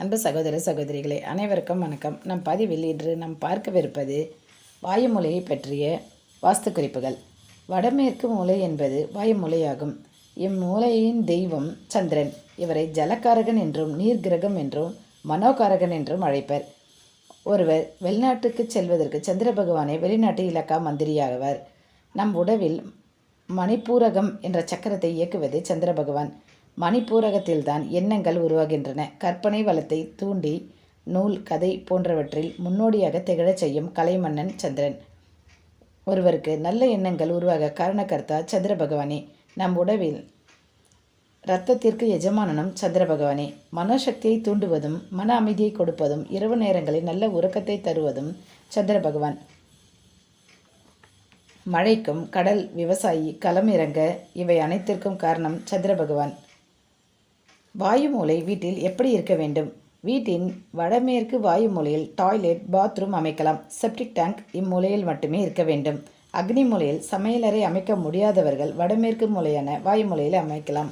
அன்பு சகோதர சகோதரிகளே அனைவருக்கும் வணக்கம். நம் பதிவில் இன்று நாம் பார்க்கவிருப்பது வாயுமூலையை பற்றிய வாஸ்து குறிப்புகள் வடமேற்கு மூலை என்பது வாயுமூலையாகும் இம்மூலையின் தெய்வம் சந்திரன். இவரை ஜலக்காரகன் என்றும் நீர் கிரகம் என்றும் மனோகாரகன் என்றும் அழைப்பர். ஒருவர் வெளிநாட்டுக்கு செல்வதற்கு சந்திர பகவானை வெளிநாட்டு இலக்கா மந்திரியாகவர் நம் உடவில் மணிப்பூரகம் என்ற சக்கரத்தை இயக்குவது சந்திர பகவான். மணிப்பூரகத்தில்தான் எண்ணங்கள் உருவாகின்றன. கற்பனை வளத்தை தூண்டி நூல் கதை போன்றவற்றில் முன்னோடியாக திகழச் செய்யும் கலைமன்னன் சந்திரன். ஒருவருக்கு நல்ல எண்ணங்கள் உருவாக காரணக்கர்த்தா சந்திர பகவானே நம் உடவில் இரத்தத்திற்கு எஜமானனும் சந்திர பகவானே மனோசக்தியை தூண்டுவதும் மன அமைதியை கொடுப்பதும் இரவு நேரங்களில் நல்ல உறக்கத்தை தருவதும் சந்திர பகவான் மழைக்கும் கடல் விவசாயி களம் இறங்க இவை அனைத்திற்கும் காரணம் சந்திர பகவான் வாயு மூலை வீட்டில் எப்படி இருக்க வேண்டும்? வீட்டின் வடமேற்கு வாயு மூலையில் டாய்லெட் பாத்ரூம் அமைக்கலாம். செப்டிக் டேங்க் இம்மூலையில் மட்டுமே இருக்க வேண்டும். அக்னி மூலையில் சமையலறை அமைக்க முடியாதவர்கள் வடமேற்கு மூலையான வாயு மூலையில் அமைக்கலாம்.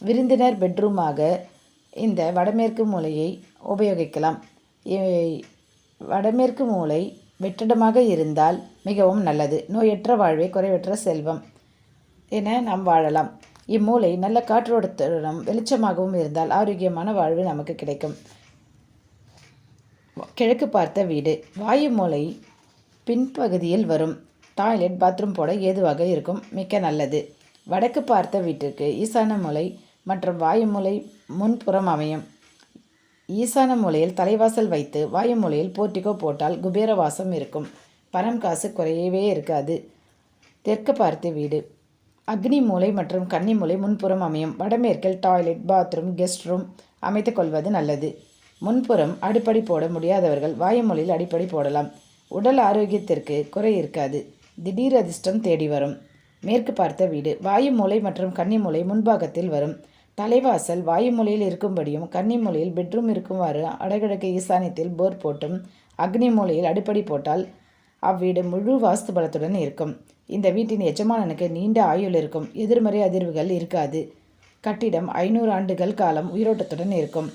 விருந்தினர் பெட்ரூமாக இந்த வடமேற்கு மூலையை உபயோகிக்கலாம். வடமேற்கு மூலை வெற்றிடமாக இருந்தால் மிகவும் நல்லது. நோயற்ற வாழ்வே குறைவற்ற செல்வம் என நாம் வாழலாம். இம்மூலை நல்ல காற்றோட்டத்துடன் வெளிச்சமாகவும் இருந்தால் ஆரோக்கியமான வாழ்வு நமக்கு கிடைக்கும். கிழக்கு பார்த்த வீடு. வாயு மூளை பின்பகுதியில் வரும். டாய்லெட் பாத்ரூம் போட ஏதுவாக இருக்கும். மிக்க நல்லது. வடக்கு பார்த்த வீட்டிற்கு ஈசான மூலை மற்றும் வாயு மூலை முன்புறம் அமையும். ஈசான மூலையில் தலைவாசல் வைத்து வாயு மூலையில் போர்ட்டிகோ போட்டால் குபேர வாசம் இருக்கும். பணம் காசு குறையவே இருக்காது. தெற்கு பார்த்த வீடு. அக்னி மூலை மற்றும் கன்னி மூலை முன்புறம் அமையும். வடமேற்கில் டாய்லெட் பாத்ரூம் கெஸ்ட் ரூம் அமைத்துக் கொள்வது நல்லது. முன்புறம் அடிப்படை போட முடியாதவர்கள் வாயுமொழியில் அடிப்படை போடலாம். உடல் ஆரோக்கியத்திற்கு குறை இருக்காது. திடீர் அதிர்ஷ்டம் தேடி வரும். மேற்கு பார்த்த வீடு. வாயு மூலை மற்றும் கன்னி மூலை முன்பாகத்தில் வரும். தலைவாசல் வாயு மூலையில் இருக்கும்படியும் கன்னி மூலையில் பெட்ரூம் இருக்குமாறு அடகிழக்கு ஈசானியத்தில் போர் போட்டும் அக்னி மூலையில் அடிப்படை போட்டால் அவ்வீடு முழு வாஸ்து பலத்துடன் இருக்கும். இந்த வீட்டின் எஜமானனுக்கு நீண்ட ஆயுள் இருக்கும். எதிர்மறை அதிர்வுகள் இருக்காது. கட்டிடம் ஐநூறு ஆண்டுகள் காலம் உயிரோட்டத்துடன் இருக்கும்.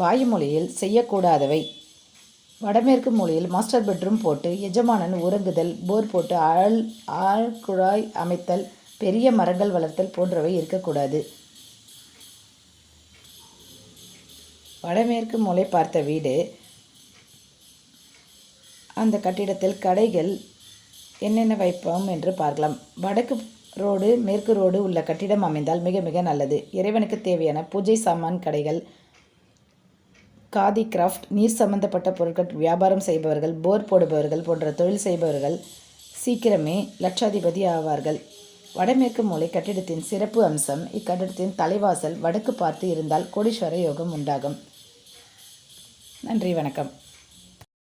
வாயுமொழியில் செய்யக்கூடாதவை. வடமேற்கு மூலையில் மாஸ்டர் பெட்ரூம் போட்டு எஜமானன் உறங்குதல் போர் போட்டு ஆழ் ஆழ்குழாய் அமைத்தல் பெரிய மரங்கள் வளர்த்தல் போன்றவை இருக்கக்கூடாது. வடமேற்கு மூலை பார்த்த வீடு அந்த கட்டிடத்தில் கடைகள் என்னென்ன வைப்போம் என்று பார்க்கலாம். வடக்கு ரோடு மேற்கு ரோடு உள்ள கட்டிடம் அமைந்தால் மிக மிக நல்லது. இறைவனுக்கு தேவையான பூஜை சாமான் கடைகள் காதி கிராஃப்ட் நீர் சம்பந்தப்பட்ட பொருட்கள் வியாபாரம் செய்பவர்கள் போர் போடுபவர்கள் போன்ற தொழில் செய்பவர்கள் சீக்கிரமே லட்சாதிபதி ஆவார்கள். வடமேற்கு மூலை கட்டிடத்தின் சிறப்பு அம்சம் இக்கட்டிடத்தின் தலைவாசல் வடக்கு பார்த்து இருந்தால் கோடீஸ்வர யோகம் உண்டாகும். நன்றி வணக்கம்.